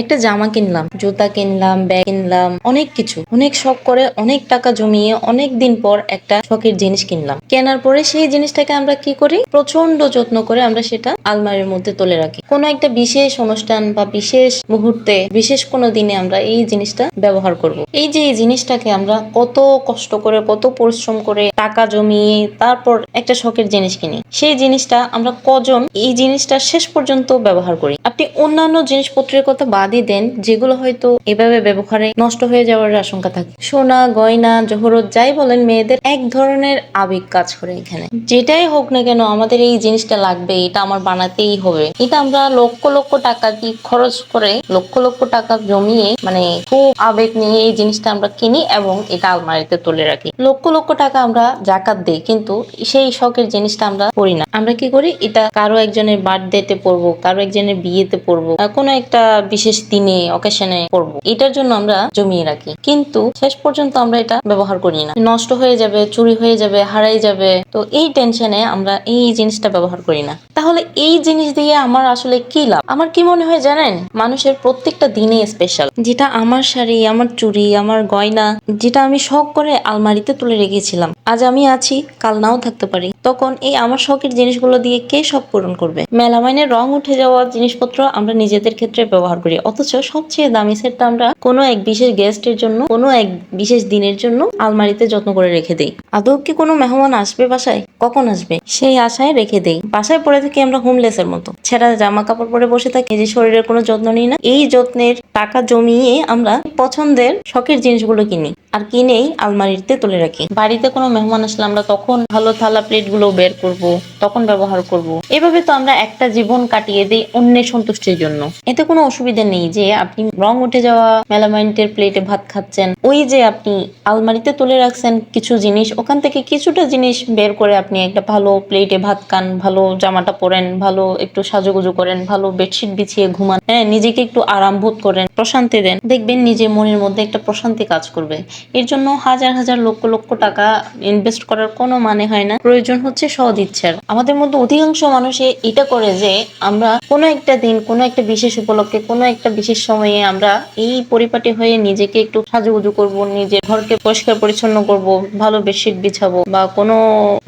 একটা জামা কিনলাম, জুতা কিনলাম ব্যাগ কিনলাম, অনেক কিছু। অনেক শখ করে, অনেক টাকা জমিয়ে অনেক দিন পর একটা শখের জিনিস কিনলাম। কেনার পরে সেই জিনিসটাকে আমরা কি করি? প্রচণ্ড যত্ন করে আমরা সেটা আলমারির মধ্যে তুলে রাখি। কোনো একটা বিশেষ অনুষ্ঠান বা বিশেষ মুহূর্তে, বিশেষ কোনো দিনে আমরা এই জিনিসটা ব্যবহার করব। এই যে এই জিনিসটাকে আমরা কত কষ্ট করে, কত পরিশ্রম করে টাকা জমিয়ে তারপর একটা শখের জিনিস কিনি, সেই জিনিসটা আমরা কজন এই জিনিসটা শেষ পর্যন্ত ব্যবহার করি। আপনি অন্যান্য জিনিসপত্রের কথা বাদই দেন, যেগুলো হয়তো এভাবে ব্যবহারে নষ্ট হয়ে যাওয়ার আশঙ্কা থাকে। সোনা, গয়না, জহরত, যাই বলেন, মেয়েদের এক ধরনের আবেগ কাজ করে এখানে। যেটাই হোক না কেন, আমাদের এই জিনিসটা লাগবে, এটা আমার বানাতেই হবে। এটা আমরা লক্ষ লক্ষ টাকা কি খরচ করে লক্ষ লক্ষ টাকা জমিয়ে মানে খুব আবেগ নিয়ে এই জিনিসটা আমরা কিনি এবং এটা আলমারিতে তুলে রাখি। লক্ষ লক্ষ টাকা আমরা জাকাত দিই, কিন্তু সেই শখের জিনিসটা আমরা করি না। আমরা কি করি? এটা কারও একজনের বার্থডেতে পড়ব কারও একজনের বিয়েতে পড়ব কোনো একটা বিশেষ দিনে অকেশনে পড়ব এটার জন্য আমরা জমিয়ে রাখি। কিন্তু শেষ পর্যন্ত আমরা এটা ব্যবহার করি না। নষ্ট হয়ে যাবে, চুরি হয়ে যাবে, হারাই যাবে। তো এই টেনশনে আমরা এই জিনিসটা ব্যবহার করি না। তাহলে এই জিনিস দিয়ে আমার আসলে কি লাভ? আমার কি মনে হয় জানেন? মানুষের প্রত্যেকটা দিনে স্পেশাল যেটা আমার শাড়ি, আমার চুড়ি, আমার গয়না, যেটা আমি শখ করে আলমারিতে তুলে রেখেছিলাম, আজ আমি আছি, কাল নাও থাকতে পারি। তখন এই আমার শখের জিনিসগুলো দিয়ে কে শখ পূরণ করবে? মেলামাইনের রং উঠে যাওয়া জিনিসপত্র আমরা নিজেদের ক্ষেত্রে ব্যবহার করি। অথচ সবচেয়ে দামি সেটটা আমরা কোনো এক বিশেষ গেস্টের জন্য, কোনো এক বিশেষ দিনের জন্য আলমারিতে যত্ন করে রেখে দেই। আদৌ কি কোনো মেহমান আসবে বাসায়? কখন আসবে? সেই আশায় রেখে দেই। বাসায় পরে থাকি আমরা হোমলেসের মতো। ছেঁড়া জামা কাপড় পরে বসে থাকি যে শরীরের কোনো যত্ন নিই না। এই যত্নের টাকা জমিয়ে আমরা পছন্দের শখের জিনিসগুলো কিনি। আর কিনেই আলমারিতে তুলে রাখি। বাড়িতে কোনো মেহমান আসলে আমরা তখন ভালো থালা প্লেটগুলো বের করব, তখন ব্যবহার করব। এভাবে তো আমরা একটা জীবন কাটিয়ে দিই অন্যের সন্তুষ্টির জন্য। এতে কোনো অসুবিধা নেই যে আপনি রং উঠে যাওয়া, মেলামাইন্টের প্লেটে ভাত খাচ্ছেন, ওই যে আপনি আলমারিতে তুলে রাখছেন কিছু জিনিস, ওখান থেকে কিছুটা জিনিস বের করে আপনি একটা ভালো প্লেটে ভাত খান, ভালো জামাটা পরেন, ভালো একটু সাজুগুজু করেন, ভালো বেডশিট বিছিয়ে ঘুমান। হ্যাঁ নিজেকে একটু আরাম বোধ করেন, প্রশান্তি দেন। দেখবেন নিজের মনের মধ্যে একটা প্রশান্তি কাজ করবে। এর জন্য হাজার হাজার লক্ষ লক্ষ টাকা ইনভেস্ট করার কোনো মানে হয় না। প্রয়োজন হচ্ছে সদ ইচ্ছার আমাদের মধ্যে অধিকাংশ মানুষে এটা করে যে আমরা কোনো একটা দিন, কোনো একটা বিশেষ উপলক্ষে, কোনো একটা বিশেষ সময়ে আমরা এই পরিপাটি হয়ে নিজেকে একটু সাজুগুজু করব, নিজের ঘরকে পরিষ্কার পরিচ্ছন্ন করব, ভালো বেডশিট বিছাবো বা কোনো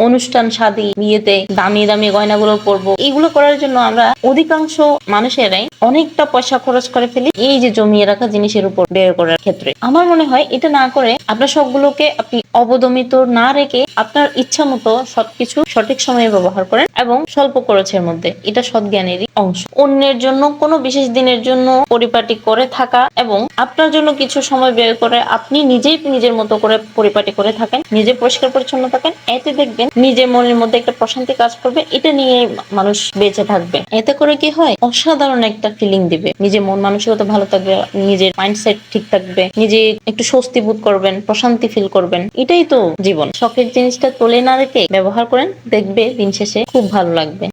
অনুষ্ঠান শাদী বিয়েতে দামি দামি গয়নাগুলো পরবো। এইগুলো করার জন্য আমরা অধিকাংশ মানুষেরাই অনেকটা পয়সা খরচ করে ফেলি। এই যে জমিয়ে রাখা জিনিসের উপর ব্যয় করার ক্ষেত্রে। আমার মনে হয় এটা না করে আপনার সবগুলোকে আপনি অবদমিত না রেখে আপনার ইচ্ছা মতো সবকিছু সঠিক সময়ে ব্যবহার করেন এবং স্বল্প খরচের মধ্যে। এটা সৎজ্ঞানেরই অংশ। অন্যের জন্য, কোনো বিশেষ দিনের জন্য পরিপাটি করে থাকা এবং আপনার জন্য কিছু সময় বের করে আপনি নিজেই নিজের মতো করে পরিপাটি করে থাকেন, নিজে পরিষ্কার পরিচ্ছন্ন থাকেন। এতে দেখবেন নিজের মনের মধ্যে একটা প্রশান্তি কাজ করবে। এটা নিয়ে মানুষ বেঁচে থাকবে। এতে করে কি হয়? অসাধারণ একটা ফিলিং দিবে। নিজের মন মানসিকতা ভালো থাকবে, নিজের মাইন্ডসেট ঠিক থাকবে, নিজে একটু স্বস্তি বোধ করবেন, প্রশান্তি ফিল করবেন। এটাই তো জীবন। শখের জিনিসটা তোলে না রেখে ব্যবহার করেন দেখবে দিন শেষে খুব ভালো লাগবে।